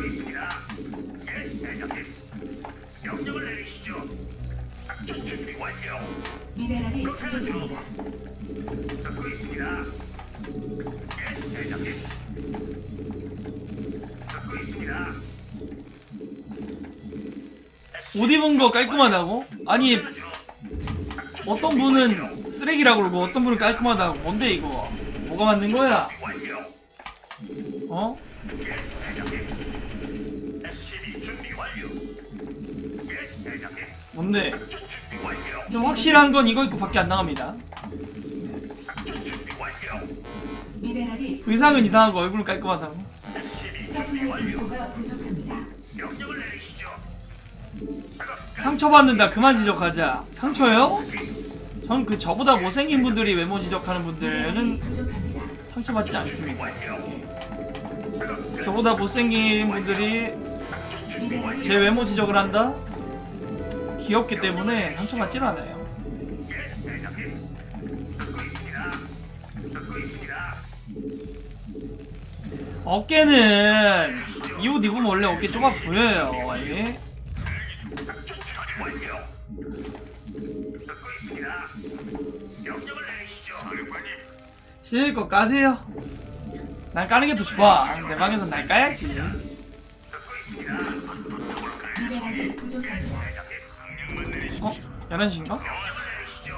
듣고 있습니다. 예, 대장님. 명령을 내리시죠. 작전 준비 완료. 미네랄이 그렇게 하죠. 부족합니다. 듣고 있습니다. 예, 대장님. 듣고 있습니다. 옷 입은 거 깔끔하다고? 아니. 어떤 분은 쓰레기라고 그러고 어떤 분은 깔끔하다고 뭔데 이거 뭐가 맞는 거야? 어? 뭔데? 좀 확실한 건 이거 입고 밖에 안 나갑니다 의상은 이상하고 얼굴은 깔끔하다고. 상처받는다 그만 지적하자 상처요? 전 그 저보다 못생긴 분들이 외모 지적하는 분들은. 상처받지 않습니다. 저보다 못생긴 분들이 제 외모 지적을 한다? 귀엽기 때문에 않아요 있습니다. 듣고 있습니다. 어깨는 이 옷 입으면 원래 어깨 좁아 보여요 예? 실컷 까세요 난 까는 게 더 좋아 내 방에서 날 까야지 11시인가? 명령을 내리시죠.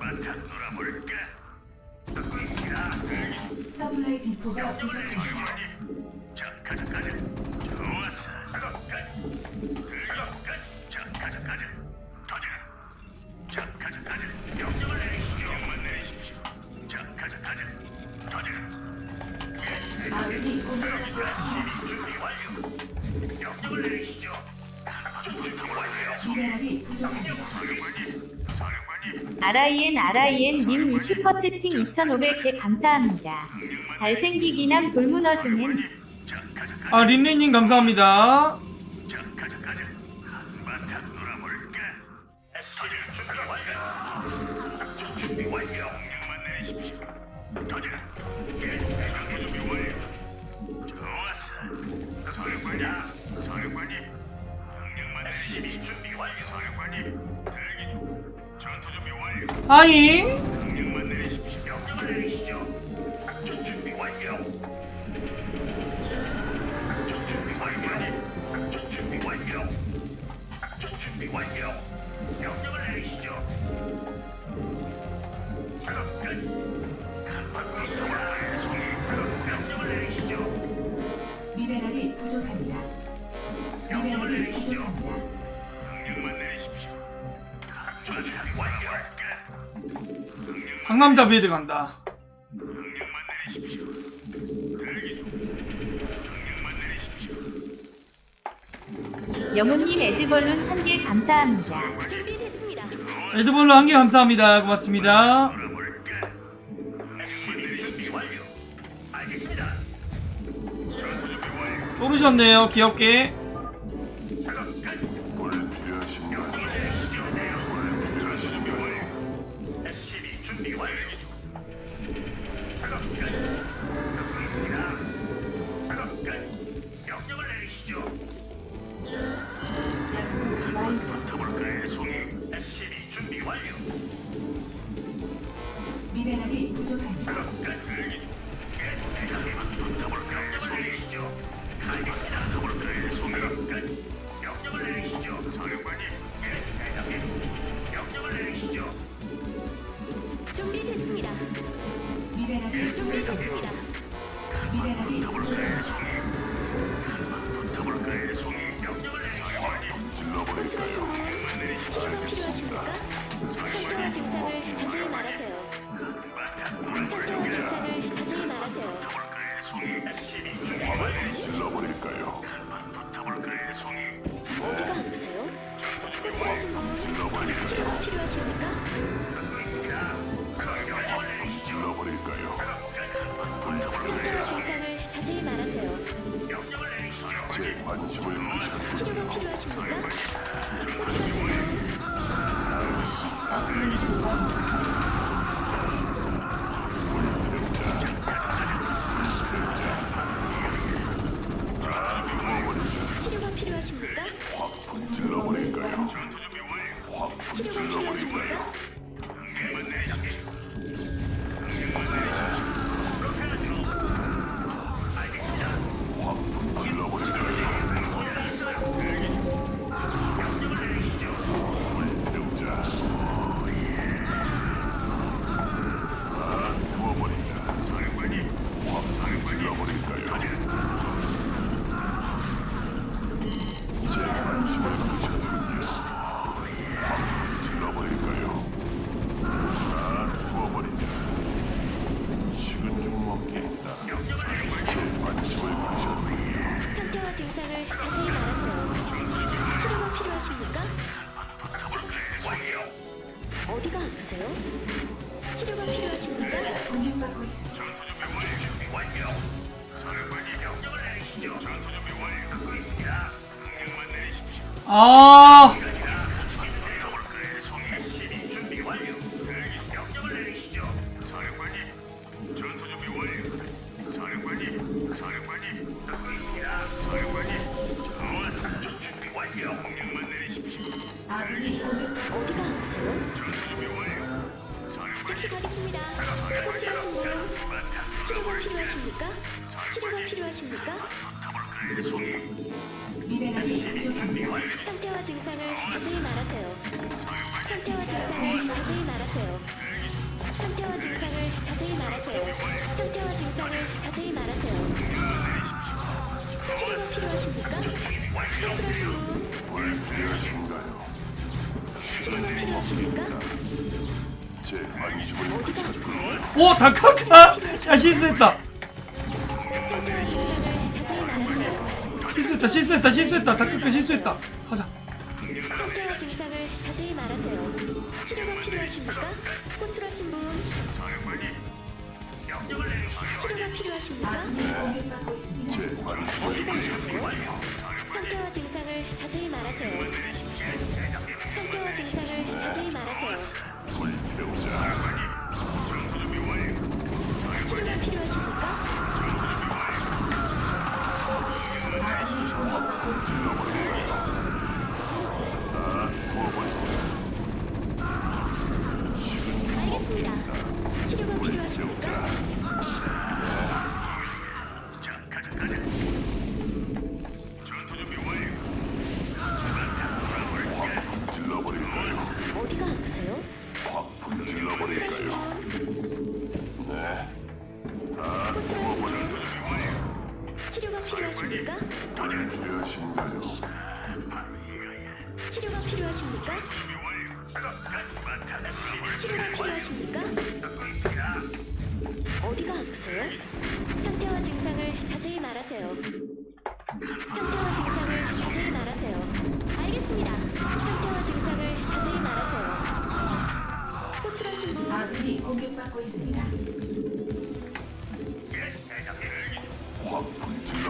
한바탕 놀아볼까? 듣고 있습니다. 서플라이 디포가 부족합니다. 사령관님. 자, 가자, 가자. 좋았어. 작업 끝. 작업 끝. 자, 가자, 가자. 가자. 자, 가자, 가자. 명령을 내리시죠. 명령만 내리십시오. 자, 가자, 가자. 가자. 아군이 공격받고 있습니다. 미네랄이 부족합니다. 사령관님, 사령관님. RIN RIN님 슈퍼 채팅 2,500개 감사합니다. 잘생기긴 한 돌문어 중엔 자, 가자, 가자. 아 린리님 감사합니다 자, 가자, 가자. 한바탕 놀아볼까? STD 준비 완료. 작전 준비 완료. 명령만 내리십시오. 가자. 예, 작전 준비 완료. 좋았어. 사령관님, 사령관님. 아이 상남자 빌드 간다 명령만 내리십시오. 대기 중. 명령만 내리십시오. 영훈님 에드벌룬 한 개 감사합니다. 준비됐습니다. 에드볼로 한 개 감사합니다 고맙습니다 돌아볼까? 명령만 내리십시오. 완료. 알겠습니다. 전투 준비 완료. 또르셨네요 귀엽게 작업 끝. 불필요하신가요? 준비됐습니다. 미네랄이 부족합니다. 미네랄이 부족합니다. 붙어볼까요, 송이? 명령을 내리시죠. 찔러버릴까요? 치료가 필요하십니까? 치료가 필요하십니까? 확 불질러버릴까요? 확 분질러버릴까요? 아 상태와 증상을 자세히 말하세요. 상태와 증상을 자세히 말하세요. 상태와 증상을 자세히 말하세요. 상태와 증상을 자세히 말하세요. 치료가 필요하십니까? 호출하신 분 불필요하신가요? 치료가 필요하십니까? 제 관심을 어디가. 아프세요? 오 다카카 야 실수했다 실수했다 실수했다 실수했다 다카카 실수했다 가자 상태와 증상을 자세히 말하세요. 치료가 필요하십니까? 호출하신 분 치료가 필요하십니까? 어디가 끄셨군요. 아프세요? 상태와 증상을 자세히 말하세요. 상태와 증상을 자세히 말하세요. 불태우자. 치료가 필요하십니까? 치료가 필요하십니까? 어디가 아프세요? 상태와 증상을 자세히 말하세요. 상태와 증상을 자세히 말하세요. 알겠습니다. 상태와 증상을 자세히 말하세요. 호출하신 분 아군이 공격받고 있습니다.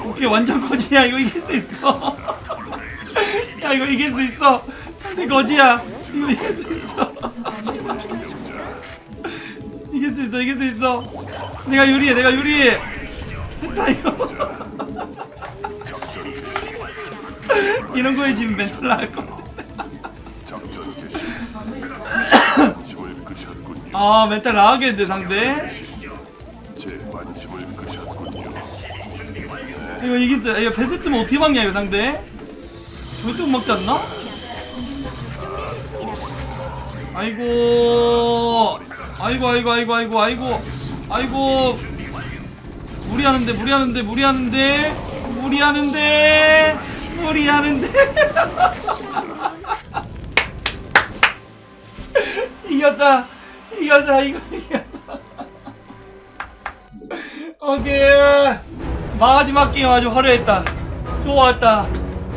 오케이 완전 거지야 이거 이길 수 있어 야 이거 이길 수 있어 상대 거지야 이거 이길 수 있어? 이길 수 있어 이길 수 있어 내가 유리해 내가 유리해 됐다 이거. 이런 거에 지금 멘탈 나갈 거. 아 멘탈 나가겠는데 상대. 이거 때 이거 배스 뜨면 어떻게 막냐 이거 상대 못 막지 않나? 아이고. 아이고 아이고 아이고 아이고 아이고. 아이고. 무리하는데 무리하는데 무리하는데. 무리하는데. 무리하는데. 이겼다. 이겼다. 이거 이겼다. 오케이. 마지막 게임 아주 화려했다. 좋았다